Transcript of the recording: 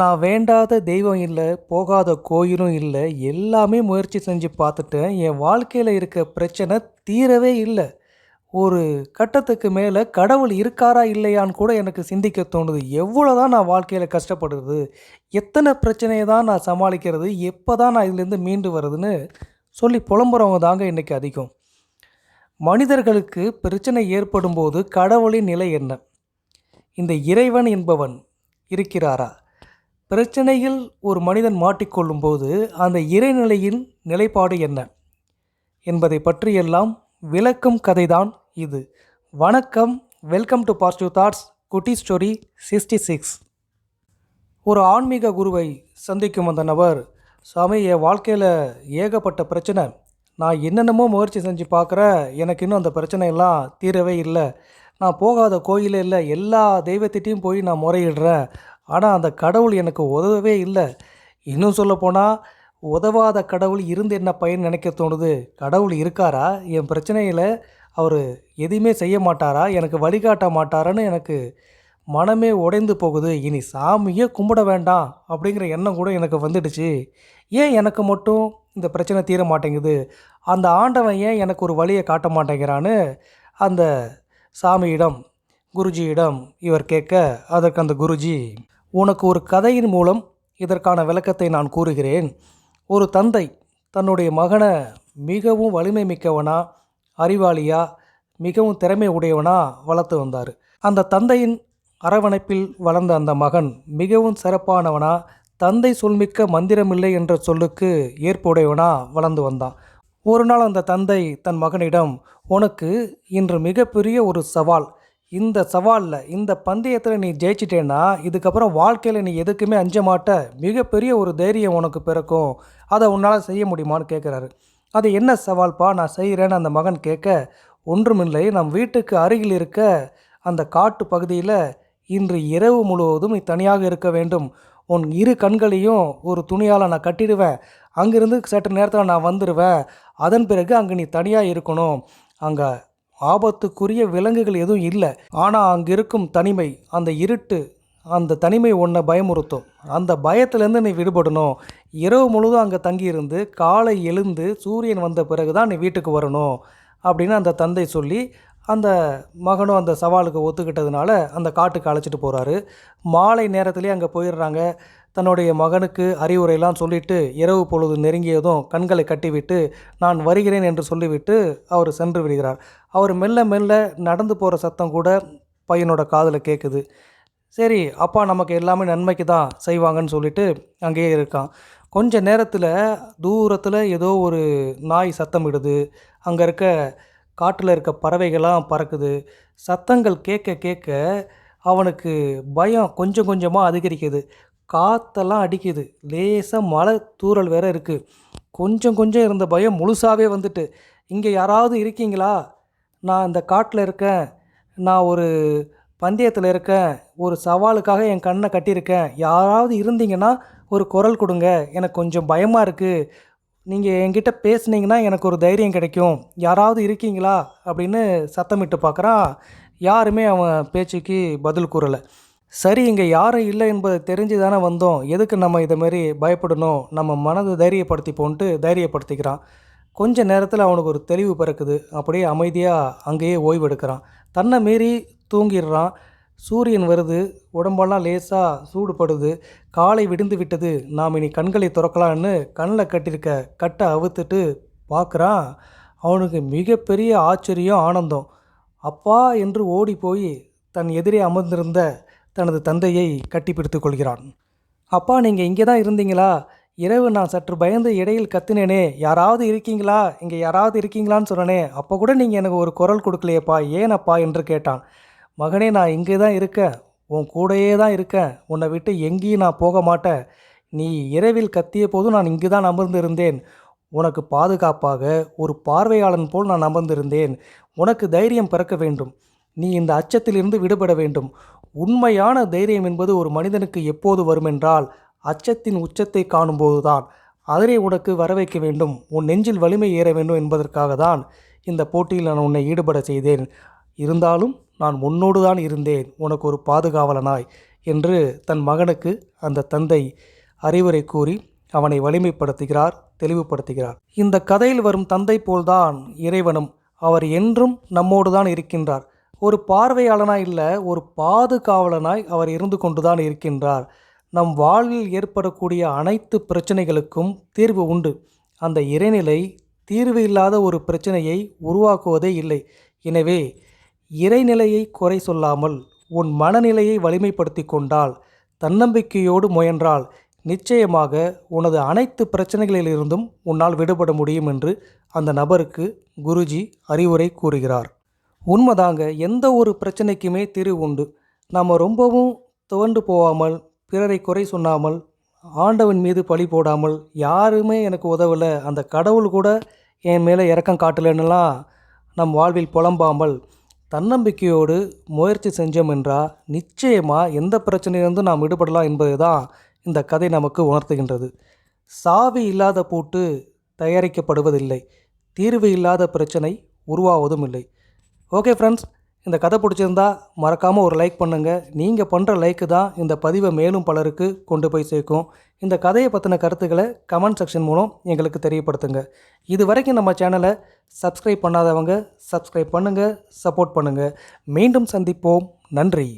நான் வேண்டாத தெய்வம் இல்லை போகாத கோயிலும் இல்லை எல்லாமே முயற்சி செஞ்சு பார்த்துட்டேன். என் வாழ்க்கையில் இருக்க பிரச்சனை தீரவே இல்லை. ஒரு கட்டத்துக்கு மேலே கடவுள் இருக்காரா இல்லையான்னு கூட எனக்கு சிந்திக்க தோணுது. எவ்வளோ தான் நான் வாழ்க்கையில் கஷ்டப்படுறது எத்தனை பிரச்சனையை தான் நான் சமாளிக்கிறது எப்போ தான் நான் இதுலேருந்து மீண்டு வருதுன்னு சொல்லி புலம்புறவங்க தாங்க இன்றைக்கி அதிகம். மனிதர்களுக்கு பிரச்சனை ஏற்படும் போது கடவுளின் நிலை என்ன? இந்த இறைவன் என்பவன் இருக்கிறாரா? பிரச்சனையில் ஒரு மனிதன் மாட்டிக்கொள்ளும் போது அந்த இறைநிலையின் நிலைப்பாடு என்ன? என்பதை பற்றியெல்லாம் விளக்கும் கதைதான் இது. வணக்கம் வெல்கம் டு பாசிட்டிவ் தாட்ஸ் குட்டி ஸ்டோரி சிக்ஸ்டி சிக்ஸ். ஒரு ஆன்மீக குருவை சந்திக்கும் அந்த நபர் சாமி என் வாழ்க்கையில் ஏகப்பட்ட பிரச்சனை. நான் என்னென்னமோ முயற்சி செஞ்சு பார்க்குறேன் எனக்கு இன்னும் அந்த பிரச்சனையெல்லாம் தீரவே இல்லை. நான் போகாத கோயிலே இல்லை எல்லா தெய்வத்திட்டையும் போய் நான் முறையிடுறேன். ஆனால் அந்த கடவுள் எனக்கு உதவவே இல்லை. இன்னும் சொல்லப்போனால் உதவாத கடவுள் இருந்து என்ன பயன் நினைக்க தோணுது? கடவுள் இருக்காரா? என் பிரச்சனையில் அவர் எதுவுமே செய்ய மாட்டாரா? எனக்கு வழிகாட்ட மாட்டாரான்னு எனக்கு மனமே உடைந்து போகுது. இனி சாமியே கும்பிட வேண்டாம் அப்படிங்கிற எண்ணம் கூட எனக்கு வந்துடுச்சு. ஏன் எனக்கு மட்டும் இந்த பிரச்சனை தீர மாட்டேங்குது? அந்த ஆண்டவன் ஏன் எனக்கு ஒரு வழியை காட்ட மாட்டேங்கிறான்னு அந்த சாமியிடம் குருஜியிடம் இவர் கேட்க அதற்கு அந்த குருஜி உனக்கு ஒரு கதையின் மூலம் இதற்கான விளக்கத்தை நான் கூறுகிறேன். ஒரு தந்தை தன்னுடைய மகனை மிகவும் வலிமை மிக்கவனா அறிவாளியா மிகவும் திறமை உடையவனா வளர்த்து வந்தார். அந்த தந்தையின் அரவணைப்பில் வளர்ந்த அந்த மகன் மிகவும் சிறப்பானவனா தந்தை சொல்மிக்க மந்திரமில்லை என்ற சொல்லுக்கு ஏற்புடையவனா வளர்ந்து வந்தான். ஒரு நாள் அந்த தந்தை தன் மகனிடம் உனக்கு இன்று மிகப்பெரிய ஒரு சவால் இந்த சவாலில் இந்த பந்தயத்தில் நீ ஜெயிச்சிட்டேன்னா இதுக்கப்புறம் வாழ்க்கையில் நீ எதுக்குமே அஞ்ச மாட்ட. மிகப்பெரிய ஒரு தைரியம் உனக்கு பிறக்கும். அதை உன்னால் செய்ய முடியுமான்னு கேட்குறாரு அது என்ன சவால்ப்பா நான் செய்கிறேன்னு அந்த மகன் கேட்க ஒன்றுமில்லை. நம் வீட்டுக்கு அருகில் இருக்க அந்த காட்டு பகுதியில் இன்று இரவு முழுவதும் நீ தனியாக இருக்க வேண்டும். உன் இரு கண்களையும் ஒரு துணியால் நான் கட்டிடுவேன். அங்கிருந்து சற்று நேரத்தில் நான் வந்துடுவேன் அதன் பிறகு அங்கே நீ தனியாக இருக்கணும். அங்கே ஆபத்துக்குரிய விலங்குகள் எதுவும் இல்லை. ஆனால் அங்கே இருக்கும் தனிமை அந்த இருட்டு அந்த தனிமை ஒன்றை பயமுறுத்தும். அந்த பயத்துலேருந்து நீ விடுபடணும். இரவு முழுதும் அங்கே தங்கியிருந்து காலை எழுந்து சூரியன் வந்த பிறகு தான் நீ வீட்டுக்கு வரணும் அப்படின்னு அந்த தந்தை சொல்லி அந்த மகனும் அந்த சவாலுக்கு ஒத்துக்கிட்டதுனால அந்த காட்டுக்கு அழைச்சிட்டு போகிறாரு மாலை நேரத்துலேயே அங்கே போயிடுறாங்க. தன்னுடைய மகனுக்கு அறிவுரையெல்லாம் சொல்லிவிட்டு இரவு பொழுது நெருங்கியதும் கண்களை கட்டிவிட்டு நான் வருகிறேன் என்று சொல்லிவிட்டு அவர் சென்று விடுகிறார். அவர் மெல்ல மெல்ல நடந்து போகிற சத்தம் கூட பையனோட காதில் கேட்குது சரி அப்பா நமக்கு எல்லாமே நன்மைக்கு தான் செய்வாங்கன்னு சொல்லிட்டு அங்கேயே இருக்கான். கொஞ்ச நேரத்தில் தூரத்தில் ஏதோ ஒரு நாய் சத்தமிடுது. அங்கே இருக்க காட்டில் இருக்க பறவைகள்லாம் பறக்குது. சத்தங்கள் கேட்க கேட்க அவனுக்கு பயம் கொஞ்சம் கொஞ்சமாக அதிகரிக்குது. காற்றெல்லாம் அடிக்குது. லேசாக மழை தூறல் வேற இருக்குது கொஞ்சம் கொஞ்சம் இருந்த பயம் முழுசாகவே வந்துட்டு இங்கே யாராவது இருக்கீங்களா? நான் இந்த காட்டில் இருக்கேன். நான் ஒரு பந்தயத்தில் இருக்கேன். ஒரு சவாலுக்காக என் கண்ணை கட்டியிருக்கேன். யாராவது இருந்தீங்கன்னா ஒரு குரல் கொடுங்க. எனக்கு கொஞ்சம் பயமாக இருக்குது நீங்கள் என்கிட்ட பேசுனீங்கன்னா எனக்கு ஒரு தைரியம் கிடைக்கும். யாராவது இருக்கீங்களா? அப்படின்னு சத்தமிட்டு பார்க்குறான். யாருமே அவன் பேச்சுக்கு பதில் கூறலை. சரி இங்கே யாரும் இல்லை என்பது தெரிஞ்சு தானே வந்தோம். எதுக்கு நம்ம இதை மாதிரி பயப்படணும்? நம்ம மனதை தைரியப்படுத்திப்போன்ட்டு தைரியப்படுத்திக்கிறான். கொஞ்ச நேரத்தில் அவனுக்கு ஒரு தெளிவு பிறக்குது. அப்படியே அமைதியாக அங்கேயே ஓய்வெடுக்கிறான். தன்னை மீறி தூங்கிடுறான். சூரியன் வருது உடம்பெல்லாம் லேசாக சூடுபடுது காலை விடிந்து விட்டது நாம் இனி கண்களை திறக்கலான்னு கண்ணில் கட்டியிருக்க கட்டை அவுத்துட்டு பார்க்குறான் அவனுக்கு மிகப்பெரிய ஆச்சரியம் ஆனந்தம். அப்பா என்று ஓடி போய் தன் எதிரே அமர்ந்திருந்த தனது தந்தையை கட்டிப்பிடித்து கொள்கிறான். அப்பா நீங்கள் இங்கே தான் இருந்தீங்களா? இரவு நான் சற்று பயந்து இடையில் கத்தினேனே. யாராவது இருக்கீங்களா? இங்கே யாராவது இருக்கீங்களான்னு சொன்னனே. அப்போ கூட நீங்கள் எனக்கு ஒரு குரல் கொடுக்கலையேப்பா ஏனப்பா? என்று கேட்டான். மகனே நான் இங்கே தான் இருக்கேன். உன் கூடயே தான் இருக்கேன். உன்னை விட்டு எங்கேயும் நான் போக மாட்டேன். நீ இரவில் கத்திய போதும் நான் இங்கு தான் அமர்ந்திருந்தேன். உனக்கு பாதுகாப்பாக ஒரு பார்வையாளன் போல் நான் அமர்ந்திருந்தேன். உனக்கு தைரியம் பிறக்க வேண்டும். நீ இந்த அச்சத்திலிருந்து விடுபட வேண்டும். உண்மையான தைரியம் என்பது ஒரு மனிதனுக்கு எப்போது வருமென்றால் அச்சத்தின் உச்சத்தை காணும்போதுதான். அதனை உனக்கு வர வைக்க வேண்டும். உன் நெஞ்சில் வலிமை ஏற வேண்டும் என்பதற்காக தான் இந்த போட்டியில் நான் உன்னை ஈடுபட செய்தேன். இருந்தாலும் நான் உன்னோடு தான் இருந்தேன் உனக்கு ஒரு பாதுகாவலனாய் என்று தன் மகனுக்கு அந்த தந்தை அறிவுரை கூறி அவனை வலிமைப்படுத்துகிறார் தெளிவுபடுத்துகிறார். இந்த கதையில் வரும் தந்தை போல்தான் இறைவனும் அவர் என்றும் நம்மோடு தான் இருக்கின்றார். ஒரு பார்வையாளனாய் இல்லை ஒரு பாதுகாவலனாய் அவர் இருந்து கொண்டுதான் இருக்கின்றார். நம் வாழ்வில் ஏற்படக்கூடிய அனைத்து பிரச்சனைகளுக்கும் தீர்வு உண்டு. அந்த இறைநிலை தீர்வு இல்லாத ஒரு பிரச்சனையை உருவாக்குவதே இல்லை. எனவே இறைநிலையை குறை சொல்லாமல் உன் மனநிலையை வலிமைப்படுத்தி கொண்டால் தன்னம்பிக்கையோடு முயன்றால் நிச்சயமாக உனது அனைத்து பிரச்சனைகளிலிருந்தும் உன்னால் விடுபட முடியும் என்று அந்த நபருக்கு குருஜி அறிவுரை கூறுகிறார். உண்மைதாங்க எந்த ஒரு பிரச்சனைக்குமே தீர்வு உண்டு. நாம் ரொம்பவும் துவண்டு போகாமல் பிறரை குறை சொன்னாமல் ஆண்டவன் மீது பழி போடாமல் யாருமே எனக்கு உதவலை அந்த கடவுள் கூட என் மேலே இரக்கம் காட்டலைன்னுலாம் நம் வாழ்வில் புலம்பாமல் தன்னம்பிக்கையோடு முயற்சி செஞ்சோம் என்றால் நிச்சயமாக எந்த பிரச்சனையிலிருந்து நாம் விடுபடலாம் என்பது தான் இந்த கதை நமக்கு உணர்த்துகின்றது. சாவி இல்லாத பூட்டு தயாரிக்கப்படுவதில்லை. தீர்வு இல்லாத பிரச்சனை உருவாவதும் இல்லை. ஓகே ஃப்ரெண்ட்ஸ் இந்த கதை பிடிச்சிருந்தா மறக்காமல் ஒரு லைக் பண்ணுங்கள் நீங்கள் பண்ணுற லைக்கு தான் இந்த பதிவை மேலும் பலருக்கு கொண்டு போய் சேர்க்கும். இந்த கதையை பற்றின கருத்துக்களை கமெண்ட் செக்ஷன் மூலம் எங்களுக்கு தெரியப்படுத்துங்க. இது வரைக்கும் நம்ம சேனலை சப்ஸ்கிரைப் பண்ணாதவங்க சப்ஸ்கிரைப் பண்ணுங்கள் சப்போர்ட் பண்ணுங்கள் மீண்டும் சந்திப்போம். நன்றி.